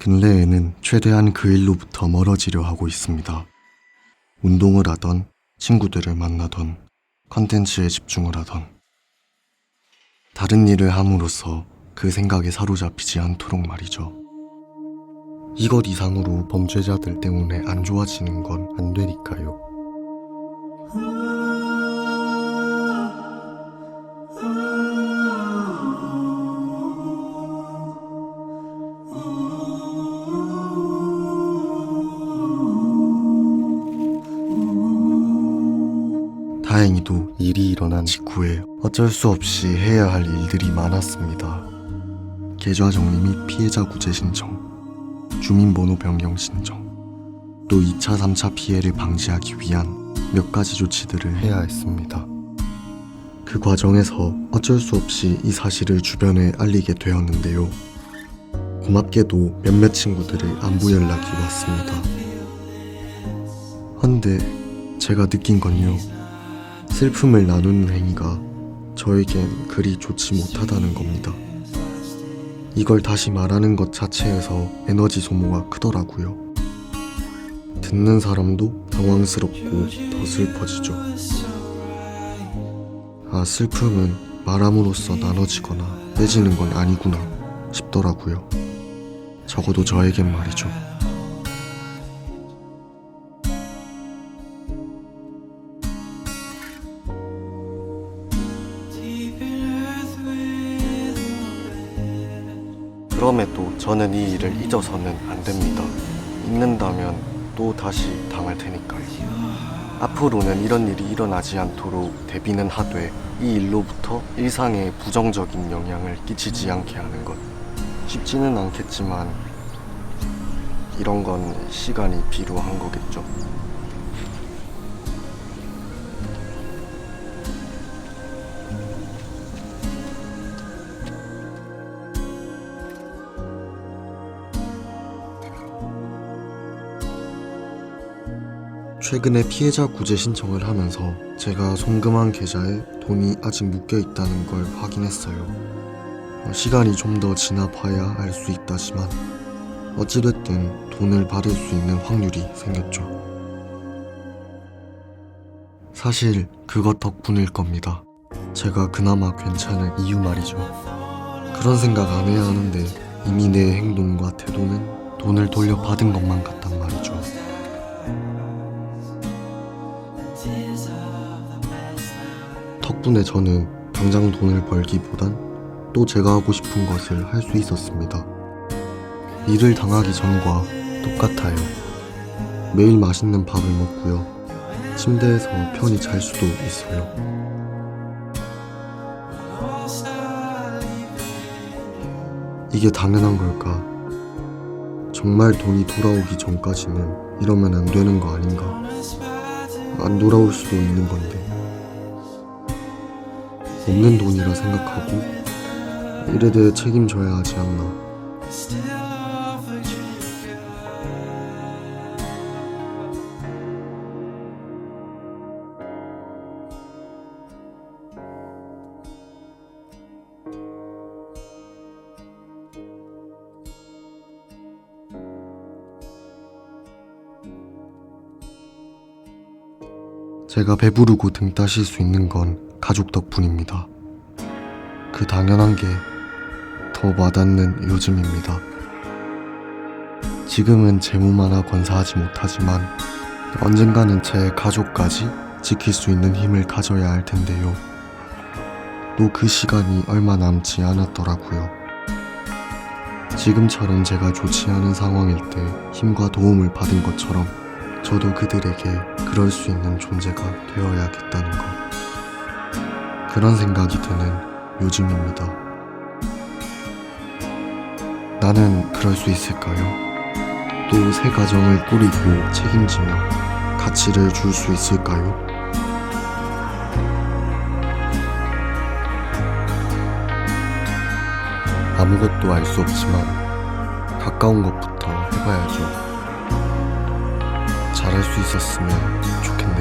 근래에는 최대한 그 일로부터 멀어지려 하고 있습니다. 운동을 하던, 친구들을 만나던, 컨텐츠에 집중을 하던. 다른 일을 함으로써 그 생각에 사로잡히지 않도록 말이죠. 이것 이상으로 범죄자들 때문에 안 좋아지는 건 안 되니까요. 다행히도 일이 일어난 직후에 어쩔 수 없이 해야 할 일들이 많았습니다. 계좌 정리 및 피해자 구제 신청, 주민번호 변경 신청, 또 2차, 3차 피해를 방지하기 위한 몇 가지 조치들을 해야 했습니다. 그 과정에서 어쩔 수 없이 이 사실을 주변에 알리게 되었는데요. 고맙게도 몇몇 친구들의 안부 연락이 왔습니다. 헌데 제가 느낀 건요. 슬픔을 나누는 행위가 저에겐 그리 좋지 못하다는 겁니다. 이걸 다시 말하는 것 자체에서 에너지 소모가 크더라고요. 듣는 사람도 당황스럽고 더 슬퍼지죠. 아, 슬픔은 말함으로써 나눠지거나 떼지는 건 아니구나 싶더라고요. 적어도 저에겐 말이죠. 그럼에도 저는 이 일을 잊어서는 안 됩니다. 잊는다면 또 다시 당할 테니까요. 앞으로는 이런 일이 일어나지 않도록 대비는 하되 이 일로부터 일상에 부정적인 영향을 끼치지 않게 하는 것. 쉽지는 않겠지만 이런 건 시간이 필요한 거겠죠. 최근에 피해자 구제 신청을 하면서 제가 송금한 계좌에 돈이 아직 묶여 있다는 걸 확인했어요. 어, 시간이 좀 더 지나 봐야 알 수 있다지만 어찌됐든 돈을 받을 수 있는 확률이 생겼죠. 사실 그것 덕분일 겁니다. 제가 그나마 괜찮은 이유 말이죠. 그런 생각 안 해야 하는데 이미 내 행동과 태도는 돈을 돌려받은 것만 같단 말이죠. 덕분에 저는 당장 돈을 벌기보단 또 제가 하고 싶은 것을 할 수 있었습니다. 일을 당하기 전과 똑같아요. 매일 맛있는 밥을 먹고요. 침대에서 편히 잘 수도 있어요. 이게 당연한 걸까? 정말 돈이 돌아오기 전까지는 이러면 안 되는 거 아닌가? 안 돌아올 수도 있는 건데. 없는 돈이라 생각하고 일에 대해 책임져야 하지 않나. 제가 배부르고 등 따실 수 있는 건 가족 덕분입니다. 그 당연한 게 더 와닿는 요즘입니다. 지금은 하나 건사하지 못하지만 언젠가는 제 가족까지 지킬 수 있는 힘을 가져야 할 텐데요. 또 그 시간이 얼마 남지 않았더라고요. 지금처럼 제가 좋지 않은 상황일 때 힘과 도움을 받은 것처럼 저도 그들에게 그럴 수 있는 존재가 되어야겠다는 것. 그런 생각이 드는 요즘입니다. 나는 그럴 수 있을까요? 또 새 가정을 꾸리고 책임지며 가치를 줄 수 있을까요? 아무것도 알 수 없지만 가까운 것부터 해봐야죠. 잘할 수 있었으면 좋겠네요.